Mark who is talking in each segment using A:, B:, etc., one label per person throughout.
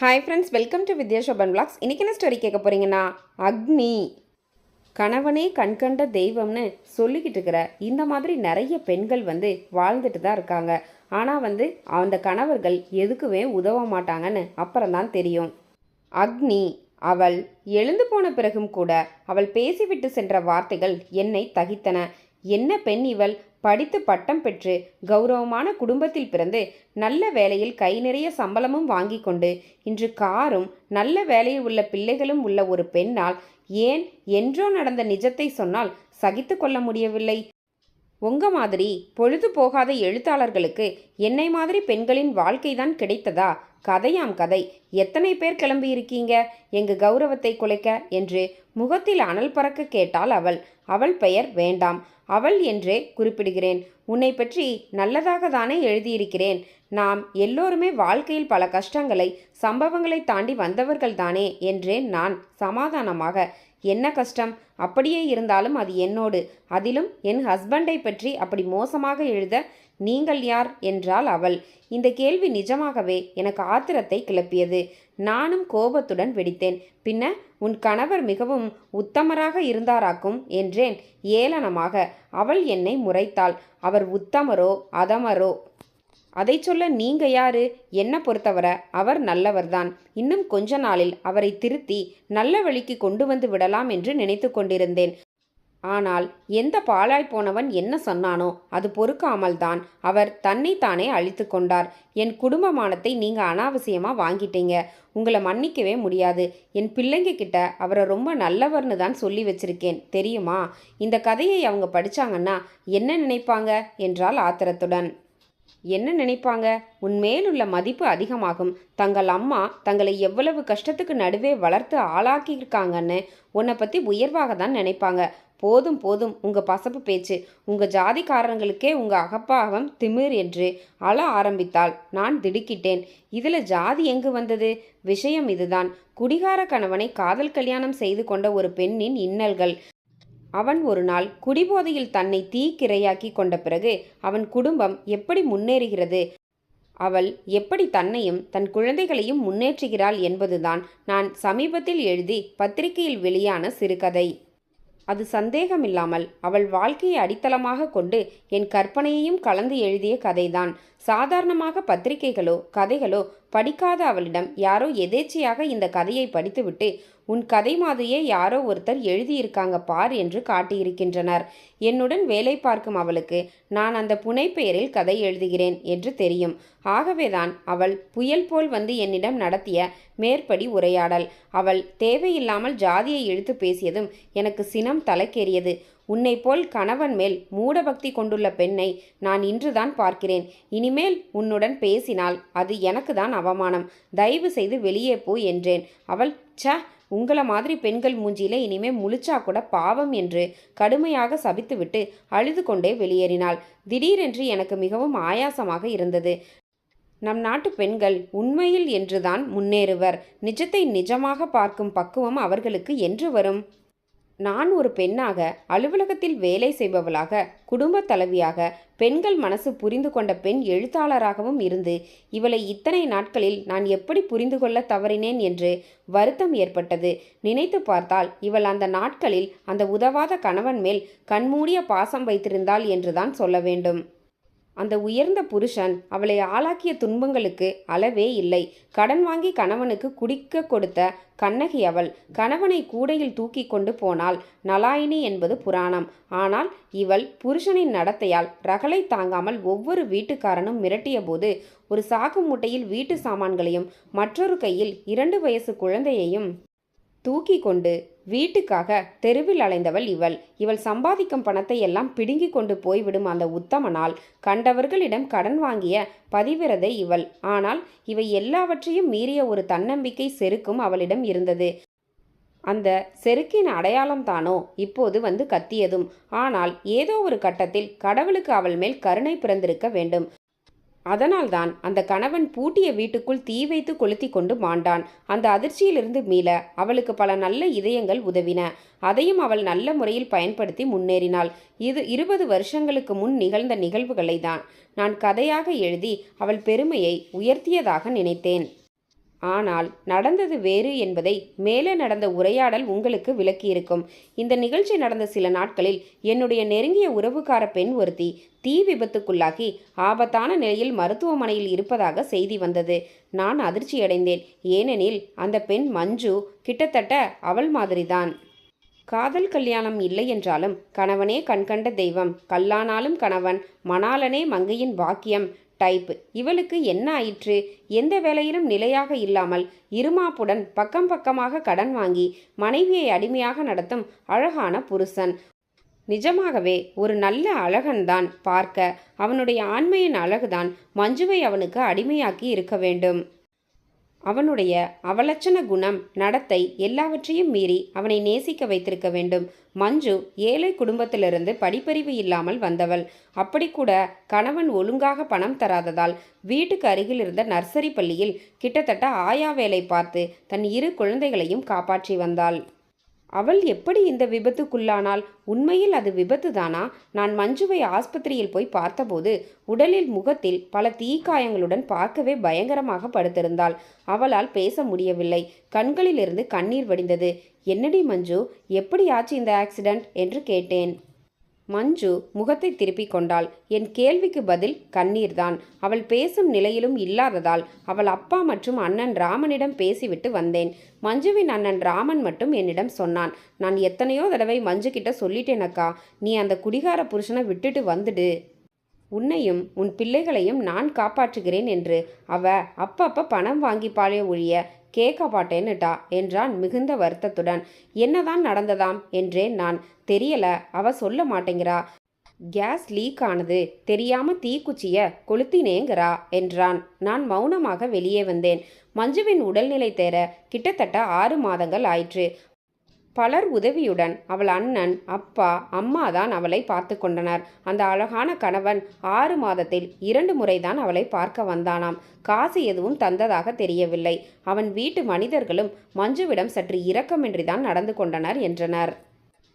A: Hi friends welcome to Vidya Shoban blogs இன்றைக்கி என்ன story கேட்க போகிறீங்கன்னா அக்னி. கணவனே கண்கண்ட தெய்வம்னு சொல்லிக்கிட்டு இருக்கிற இந்த மாதிரி நிறைய பெண்கள் வந்து வாழ்ந்துட்டு தான் இருக்காங்க. ஆனால் வந்து அந்த கணவர்கள் எதுக்குமே உதவ மாட்டாங்கன்னு அப்புறம்தான் தெரியும். அக்னி அவள் எழுந்து போன பிறகும் கூட அவள் பேசிவிட்டு சென்ற வார்த்தைகள் என்னை தகித்தன. என்ன பெண் இவள்? படித்து பட்டம் பெற்று கௌரவமான குடும்பத்தில் பிறந்து நல்ல வேலையில் கை நிறைய சம்பளமும் வாங்கி கொண்டு இன்று காரும் நல்ல வேலையில் உள்ள பிள்ளைகளும் உள்ள ஒரு பெண்ணால் ஏன் என்றோ நடந்த நிஜத்தை சொன்னால் சகித்து கொள்ள முடியவில்லை. உங்க மாதிரி பொழுது போகாத எழுத்தாளர்களுக்கு என்னை மாதிரி பெண்களின் வாழ்க்கை தான் கிடைத்ததா? கதையாம் கதை. எத்தனை பேர் கிளம்பி இருக்கீங்க? எங்க கௌரவத்தை குலைக்க? என்று முகத்தில் அனல் பறக்க கேட்டாள் அவள். அவள் பெயர் வேண்டாம். அவள் என்றே குறிப்பிடுகிறேன். உன்னை பற்றி நல்லதாக தானே எழுதியிருக்கிறேன். நாம் எல்லோருமே வாழ்க்கையில் பல கஷ்டங்களை சம்பவங்களை தாண்டி வந்தவர்கள் தானே என்றேன் நான் சமாதானமாக. என்ன கஷ்டம்? அப்படியே இருந்தாலும் அது என்னோடு. அதிலும் என் ஹஸ்பண்டை பற்றி அப்படி மோசமாக எழுத நீங்கள் யார் என்றாள் அவள். இந்த கேள்வி நிஜமாகவே எனக்கு ஆத்திரத்தை கிளப்பியது. நானும் கோபத்துடன் வெடித்தேன். பின்ன உன் கணவர் மிகவும் உத்தமராக இருந்தாராக்கும் என்றேன் ஏளனமாக. அவள் என்னை முறைத்தாள். அவர் உத்தமரோ அதமரோ? அதை சொல்ல நீங்க யாரு? என்ன பொறுத்தவரை அவர் நல்லவர்தான். இன்னும் கொஞ்ச நாளில் அவரை திருத்தி நல்ல வழிக்கு கொண்டு வந்து விடலாம் என்று நினைத்து கொண்டிருந்தேன். ஆனால் எந்த பாழாய் போனவன் என்ன சொன்னானோ அது பொறுக்காமல் தான் அவர் தன்னைத்தானே அழித்து கொண்டார். என் குடும்பமானத்தை நீங்க அனாவசியமா வாங்கிட்டீங்க. உங்களை மன்னிக்கவே முடியாது. என் பிள்ளைங்க கிட்ட அவரை ரொம்ப நல்லவர்னு தான் சொல்லி வச்சிருக்கேன். தெரியுமா? இந்த கதையை அவங்க படிச்சாங்கன்னா என்ன நினைப்பாங்க? என்றால் ஆத்திரத்துடன். என்ன நினைப்பாங்க? உன்மேலுள்ள மதிப்பு அதிகமாகும். தங்கள் அம்மா தங்களை எவ்வளவு கஷ்டத்துக்கு நடுவே வளர்த்து ஆளாக்கியிருக்காங்கன்னு உன்னை பற்றி உயர்வாக தான் நினைப்பாங்க. போதும் போதும். உங்க பசப்பு பேச்சு. உங்க ஜாதிக்காரங்களுக்கே உங்க அகப்பாகம் திமிர் என்று அழ ஆரம்பித்தாள். நான் திடுக்கிட்டேன். இதுல ஜாதி எங்கு வந்தது? விஷயம் இதுதான். குடிகார கணவனை காதல் கல்யாணம் செய்து கொண்ட ஒரு பெண்ணின் இன்னல்கள். அவன் ஒரு நாள் குடிபோதையில் தன்னை தீக்கிரையாக்கி கொண்ட பிறகு அவன் குடும்பம் எப்படி முன்னேறுகிறது? அவள் எப்படி தன்னையும் தன் குழந்தைகளையும் முன்னேற்றுகிறாள் என்பதுதான் நான் சமீபத்தில் எழுதி பத்திரிகையில் வெளியான சிறுகதை. அது சந்தேகமில்லாமல் அவள் வாழ்க்கையை அடித்தளமாக கொண்டு என் கற்பனையையும் கலந்து எழுதிய கதைதான். சாதாரணமாக பத்திரிகைகளோ கதைகளோ படிக்காத அவளிடம் யாரோ எதேச்சையாக இந்த கதையை படித்துவிட்டு உன் கதை மாதிரியே யாரோ ஒருத்தர் எழுதியிருக்காங்க பார் என்று காட்டியிருக்கின்றனர். என்னுடன் வேலை பார்க்கும் அவளுக்கு நான் அந்த புனைப்பெயரில் கதை எழுதுகிறேன் என்று தெரியும். ஆகவேதான் அவள் புயல் போல் வந்து என்னிடம் நடத்திய மேற்படி உரையாடல். அவள் தேவையில்லாமல் ஜாதியை இழுத்து பேசியதும் எனக்கு சினம் தலைக்கேறியது. உன்னை போல் கணவன் மேல் மூடபக்தி கொண்டுள்ள பெண்ணை நான் இன்றுதான் பார்க்கிறேன். இனிமேல் உன்னுடன் பேசினால் அது எனக்கு தான் அவமானம். தயவு செய்து வெளியே போ என்றேன். அவள் ச உங்கள மாதிரி பெண்கள் மூஞ்சியில இனிமே முழிச்சா கூட பாவம் என்று கடுமையாக சபித்துவிட்டு அழுது கொண்டே வெளியேறினாள். திடீரென்று எனக்கு மிகவும் ஆயாசமாக இருந்தது. நம் நாட்டு பெண்கள் உண்மையில் என்றுதான் முன்னேறுவர். நிஜத்தை நிஜமாக பார்க்கும் பக்குவம் அவர்களுக்கு என்று வரும். நான் ஒரு பெண்ணாக அலுவலகத்தில் வேலை செய்பவளாக குடும்ப தலைவியாக பெண்கள் மனசு புரிந்து கொண்ட பெண் எழுத்தாளராகவும் இருந்து இவளை இத்தனை நாட்களில் நான் எப்படி புரிந்து கொள்ள தவறினேன் என்று வருத்தம் ஏற்பட்டது. நினைத்து பார்த்தால் இவள் அந்த நாட்களில் அந்த உதவாத கணவன் மேல் கண்மூடிய பாசம் வைத்திருந்தாள் என்றுதான் சொல்ல வேண்டும். அந்த உயர்ந்த புருஷன் அவளை ஆளாக்கிய துன்பங்களுக்கு அளவே இல்லை. கடன் வாங்கி கணவனுக்கு குடிக்க கொடுத்த கண்ணகி அவள் கணவனை கூடையில் தூக்கி கொண்டு போனாள். நலாயினி என்பது புராணம். ஆனால் இவள் புருஷனின் நடத்தையால் ரகளை தாங்காமல் ஒவ்வொரு வீட்டுக்காரனும் மிரட்டியபோது ஒரு சாக்கு மூட்டையில் வீட்டு சாமான்களையும் மற்றொரு கையில் இரண்டு வயசு குழந்தையையும் தூக்கி கொண்டு வீட்டுக்காக தெருவில் அலைந்தவள் இவள். இவள் சம்பாதிக்கும் பணத்தை எல்லாம் பிடுங்கி கொண்டு போய்விடும் அந்த உத்தமனால் கண்டவர்களிடம் கடன் வாங்கிய பதிவிரதை இவள். ஆனால் இவை எல்லாவற்றையும் மீறிய ஒரு தன்னம்பிக்கை செருக்கும் அவளிடம் இருந்தது. அந்த செருக்கின் அடையாளம் தானோ? இப்போது வந்து கத்தியதும். ஆனால் ஏதோ ஒரு கட்டத்தில் கடவுளுக்கு அவள் மேல் கருணை பிறந்திருக்க வேண்டும். அதனால்தான் அந்த கணவன் பூட்டிய வீட்டுக்குள் தீ வைத்து கொளுத்தி கொண்டு மாண்டான். அந்த அதிர்ச்சியிலிருந்து மீள அவளுக்கு பல நல்ல இதயங்கள் உதவின. அதையும் அவள் நல்ல முறையில் பயன்படுத்தி முன்னேறினாள். இது இருபது வருஷங்களுக்கு முன் நிகழ்ந்த நிகழ்வுகளை தான் நான் கதையாக எழுதி அவள் பெருமையை உயர்த்தியதாக நினைத்தேன். ஆனால் நடந்தது வேறு என்பதை மேலே நடந்த உரையாடல் உங்களுக்கு விளக்கியிருக்கும். இந்த நிகழ்ச்சி நடந்த சில நாட்களில் என்னுடைய நெருங்கிய உறவுக்கார பெண் ஒருத்தி தீ விபத்துக்குள்ளாகி ஆபத்தான நிலையில் மருத்துவமனையில் இருப்பதாக செய்தி வந்தது. நான் அதிர்ச்சியடைந்தேன் ஏனெனில் அந்த பெண் மஞ்சு கிட்டத்தட்ட அவள் மாதிரிதான். காதல் கல்யாணம் இல்லை என்றாலும் கணவனே கண்கண்ட தெய்வம். கல்லானாலும் கணவன் மணாலனே மங்கையின் பாக்கியம். டைப் இவளுக்கு என்ன ஆயிற்று? எந்த வேலையிலும் நிலையாக இல்லாமல் இருமாப்புடன் பக்கம் பக்கமாக கடன் வாங்கி மனைவியை அடிமையாக நடத்தும் அழகான புருஷன். நிஜமாகவே ஒரு நல்ல அழகன்தான் பார்க்க. அவனுடைய ஆண்மையின் அழகுதான் மஞ்சுவை அவனுக்கு அடிமையாக்கி இருக்க வேண்டும். அவனுடைய அவலட்சண குணம் நடத்தை எல்லாவற்றையும் மீறி அவனை நேசிக்க வைத்திருக்க வேண்டும். மஞ்சு ஏழை குடும்பத்திலிருந்து படிப்பறிவு இல்லாமல் வந்தவள். அப்படி கூட கணவன் ஒழுங்காக பணம் தராததால் வீட்டுக்கு அருகில் இருந்த நர்சரி பள்ளியில் கிட்டத்தட்ட ஆயா வேலை பார்த்து தன் இரு குழந்தைகளையும் காப்பாற்றி வந்தாள். அவள் எப்படி இந்த விபத்துக்குள்ளானால்? உண்மையில் அது விபத்து தானா நான் மஞ்சுவை ஆஸ்பத்திரியில் போய் பார்த்தபோது உடலில் முகத்தில் பல தீக்காயங்களுடன் பார்க்கவே பயங்கரமாக படுத்திருந்தாள். அவளால் பேச முடியவில்லை. கண்களிலிருந்து கண்ணீர் வடிந்தது. என்னடி மஞ்சு எப்படி ஆச்சு இந்த ஆக்சிடென்ட்? என்று கேட்டேன். மஞ்சு முகத்தை திருப்பிக் கொண்டாள். என் கேள்விக்கு பதில் கண்ணீர்தான். அவள் பேசும் நிலையிலும் இல்லாததால் அவள் அப்பா மற்றும் அண்ணன் ராமனிடம் பேசிவிட்டு வந்தேன். மஞ்சுவின் அண்ணன் ராமன் மட்டும் என்னிடம் சொன்னான். நான் எத்தனையோ தடவை மஞ்சு கிட்ட சொல்லிட்டேனக்கா நீ அந்த குடிகார புருஷனை விட்டுட்டு வந்துடு. உன்னையும் உன் பிள்ளைகளையும் நான் காப்பாற்றுகிறேன் என்று. அவ அப்பப்ப பணம் வாங்கிப்பாளே ஒழிய. கேட்க மாட்டேன்னுட்டா என்றான் மிகுந்த வருத்தத்துடன். என்னதான் நடந்ததாம் என்றேன் நான் தெரியல அவ சொல்ல மாட்டேங்கிறா. கேஸ் லீக் ஆனது தெரியாம தீக்குச்சிய கொளுத்தினேங்கிறா என்றான். நான் மௌனமாக வெளியே வந்தேன். மஞ்சுவின் உடல்நிலை தேர கிட்டத்தட்ட ஆறு மாதங்கள் ஆயிற்று. பலர் உதவியுடன் அவள் அண்ணன் அப்பா அம்மா தான் அவளை பார்த்து கொண்டனர். அந்த அழகான கணவன் ஆறு மாதத்தில் இரண்டு முறைதான் அவளை பார்க்க வந்தானாம். காசு எதுவும் தந்ததாக தெரியவில்லை. அவன் வீட்டு மனிதர்களும் மஞ்சுவிடம் சற்று இரக்கமின்றிதான் நடந்து கொண்டனர் என்றனர்.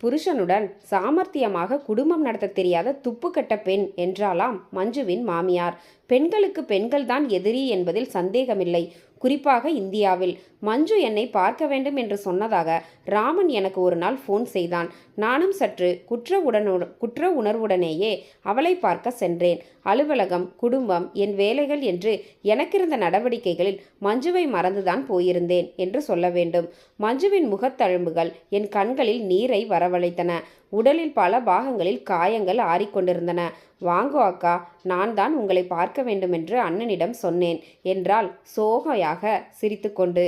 A: புருஷனுடன் சாமர்த்தியமாக குடும்பம் நடத்த தெரியாத துப்புக்கட்ட பெண் என்றாலாம் மஞ்சுவின் மாமியார். பெண்களுக்கு பெண்கள்தான் எதிரி என்பதில் சந்தேகமில்லை. குறிப்பாக இந்தியாவில். மஞ்சு என்னை பார்க்க வேண்டும் என்று சொன்னதாக ராமன் எனக்கு ஒரு நாள் ஃபோன் செய்தான். நானும் சற்று குற்ற உடனு குற்ற உணர்வுடனேயே அவளை பார்க்க சென்றேன். அலுவலகம் குடும்பம் என் வேலைகள் என்று எனக்கிருந்த நடவடிக்கைகளில் மஞ்சுவை மறந்துதான் போயிருந்தேன் என்று சொல்ல வேண்டும். மஞ்சுவின் முகத்தழும்புகள் என் கண்களில் நீரை வரவழைத்தன. உடலில் பல பாகங்களில் காயங்கள் ஆறிக்கொண்டிருந்தன. வாங்கோ அக்கா நான் தான் உங்களை பார்க்க வேண்டுமென்று அண்ணனிடம் சொன்னேன் என்றால் சோகையாக சிரித்துக்கொண்டு.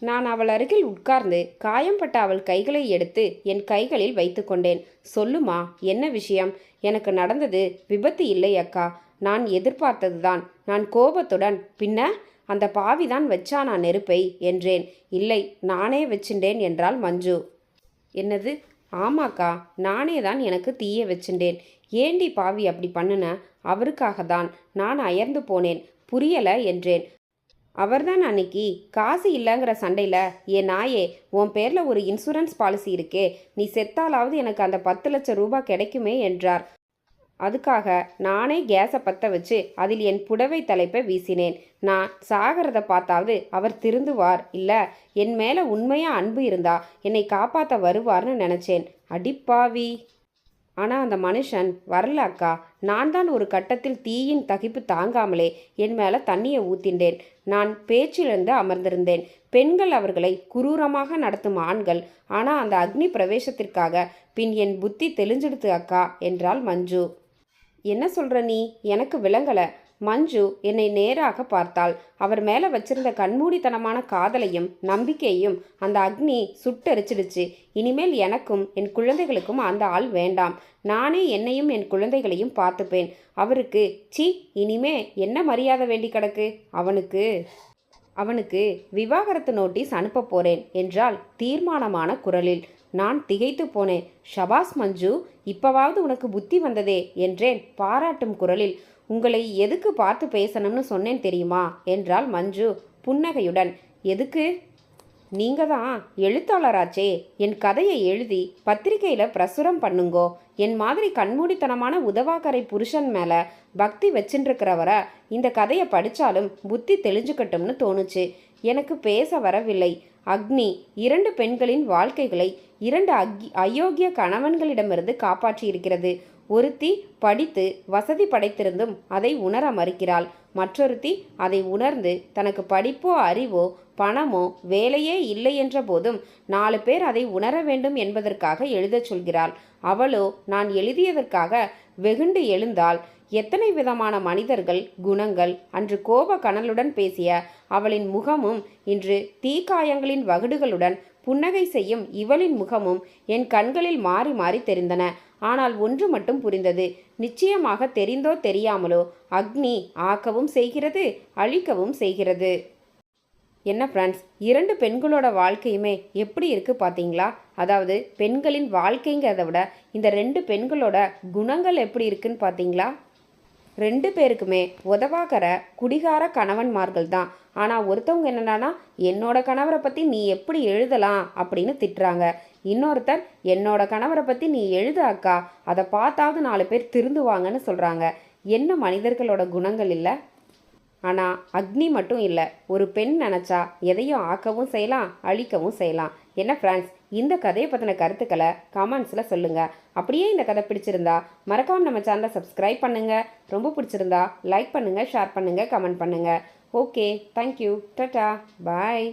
A: நான் அவள் அருகில் உட்கார்ந்து காயம்பட்ட அவள் கைகளை எடுத்து என் கைகளில் வைத்துக்கொண்டேன் சொல்லுமா என்ன விஷயம்? எனக்கு நடந்தது விபத்து இல்லை அக்கா. நான் எதிர்பார்த்ததுதான். நான் கோபத்துடன் பின்ன? அந்த பாவிதான் வச்சானா நெருப்பை? என்றேன். இல்லை நானே வச்சின்றேன் என்றாள் மஞ்சு. என்னது? ஆமாக்கா நானே தான் எனக்கு தீய வச்சுட்டேன் ஏண்டி பாவி அப்படி பண்ணுன? அவருக்காக தான் நான் அயர்ந்து போனேன். புரியல என்றேன். அவர்தான் அன்னைக்கு காசு இல்லைங்கிற சண்டையில் என் நாயே உன் பேரில் ஒரு இன்சூரன்ஸ் பாலிசி இருக்கே நீ செத்தாலாவது எனக்கு அந்த பத்து லட்சம் ரூபாய் கிடைக்குமே என்றார். அதுக்காக நானே கேஸை பற்ற வச்சு அதில் என் புடவை தலைப்பை வீசினேன். நான் சாகிறத பார்த்தாவது அவர் திருந்துவார். இல்லை என் மேலே உண்மையாக அன்பு இருந்தா என்னை காப்பாற்ற வருவார்னு நினச்சேன். அடிப்பாவி. ஆனால் அந்த மனுஷன் வரல அக்கா. நான் தான் ஒரு கட்டத்தில் தீயின் தகிப்பு தாங்காமலே என் மேலே தண்ணியை ஊத்தின்றேன் நான் பேச்சிலிருந்து அமர்ந்திருந்தேன். பெண்கள் அவர்களை குரூரமாக நடத்தும் ஆண்கள். ஆனால் அந்த அக்னி பிரவேசத்திற்காக பின் என் புத்தி தெளிஞ்செடுத்து அக்கா என்றாள் மஞ்சு. என்ன சொல்கிற நீ? எனக்கு விளங்கலை. மஞ்சு என்னை நேராக பார்த்தாள். அவர் மேலே வச்சிருந்த கண்மூடித்தனமான காதலையும் நம்பிக்கையும் அந்த அக்னி சுட்டரிச்சிடுச்சு. இனிமேல் எனக்கும் என் குழந்தைகளுக்கும் அந்த ஆள் வேண்டாம். நானே என்னையும் என் குழந்தைகளையும் பார்த்துப்பேன். அவருக்கு சி இனிமே என்ன மரியாதை வேண்டி கிடக்கு? அவனுக்கு அவனுக்கு விவாகரத்து நோட்டீஸ் அனுப்ப போறேன் என்றால் தீர்மானமான குரலில். நான் திகைத்து போனேன். ஷபாஸ் மஞ்சு இப்பவாவது உனக்கு புத்தி வந்ததே என்றேன் பாராட்டும் குரலில். உங்களை எதுக்கு பார்த்து பேசணும்னு சொன்னேன் தெரியுமா? என்றாள் மஞ்சு புன்னகையுடன். எதுக்கு? நீங்கள் தான் எழுத்தாளராச்சே. என் கதையை எழுதி பத்திரிகையில் பிரசுரம் பண்ணுங்கோ. என் மாதிரி கண்மூடித்தனமான உதவாக்கரை புருஷன் மேலே பக்தி வச்சுருக்கிறவரை இந்த கதையை படித்தாலும் புத்தி தெளிஞ்சுக்கட்டும்னு தோணுச்சு. எனக்கு பேச வரவில்லை. அக்னி இரண்டு பெண்களின் வாழ்க்கைகளை இரண்டு அக் அயோக்கிய கணவன்களிடமிருந்து காப்பாற்றியிருக்கிறது. ஒருத்தி படித்து வசதி படைத்திருந்தும் அதை உணர மறுக்கிறாள். மற்றொருத்தி அதை உணர்ந்து தனக்கு படிப்போ அறிவோ பணமோ வேலையே இல்லை என்ற போதும் நாலு பேர் அதை உணர வேண்டும் என்பதற்காக எழுதச் சொல்கிறாள். அவளோ நான் எழுதியதற்காக வெகுண்டு எழுந்தால் எத்தனை விதமான மனிதர்கள் குணங்கள் அன்று கோப கனலுடன் பேசிய அவளின் முகமும் இன்று தீக்காயங்களின் வகுடுகளுடன் புன்னகை செய்யும் இவளின் முகமும் என் கண்களில் மாறி மாறி தெரிந்தன. ஆனால் ஒன்று மட்டும் புரிந்தது. நிச்சயமாக தெரிந்தோ தெரியாமலோ அக்னி ஆக்கவும் செய்கிறது அழிக்கவும் செய்கிறது. என்ன ஃப்ரெண்ட்ஸ் இரண்டு பெண்களோட வாழ்க்கையுமே எப்படி இருக்குது பார்த்தீங்களா? அதாவது பெண்களின் வாழ்க்கைங்கிறத விட இந்த ரெண்டு பெண்களோட குணங்கள் எப்படி இருக்குன்னு பார்த்தீங்களா? ரெண்டு பேருக்குமே உதவாக்கிற குடிகார கணவன்மார்கள் தான். ஆனால் ஒருத்தவங்க என்னென்னா என்னோட கணவரை பற்றி நீ எப்படி எழுதலாம்? அப்படின்னு திட்டுறாங்க. இன்னொருத்தர் என்னோட கணவரை பற்றி நீ எழுது அக்கா. அதை பார்த்தாவது நாலு பேர் திருந்துவாங்கன்னு சொல்கிறாங்க என்ன மனிதர்களோட குணங்கள் இல்லை? ஆனால் அக்னி மட்டும் இல்லை. ஒரு பெண் நினச்சா எதையும் ஆக்கவும் செய்யலாம் அழிக்கவும் செய்யலாம். என்ன ஃப்ரெண்ட்ஸ் இந்த கதையை பற்றின கருத்துக்களை கமெண்ட்ஸில் சொல்லுங்கள் அப்படியே இந்த கதை பிடிச்சிருந்தா மறக்காம நம்ம சேனலை சப்ஸ்கிரைப் பண்ணுங்கள் ரொம்ப பிடிச்சிருந்தா லைக் பண்ணுங்கள் ஷேர் பண்ணுங்கள் கமெண்ட் பண்ணுங்கள் ஓகே தேங்க்யூ டட்டா பாய்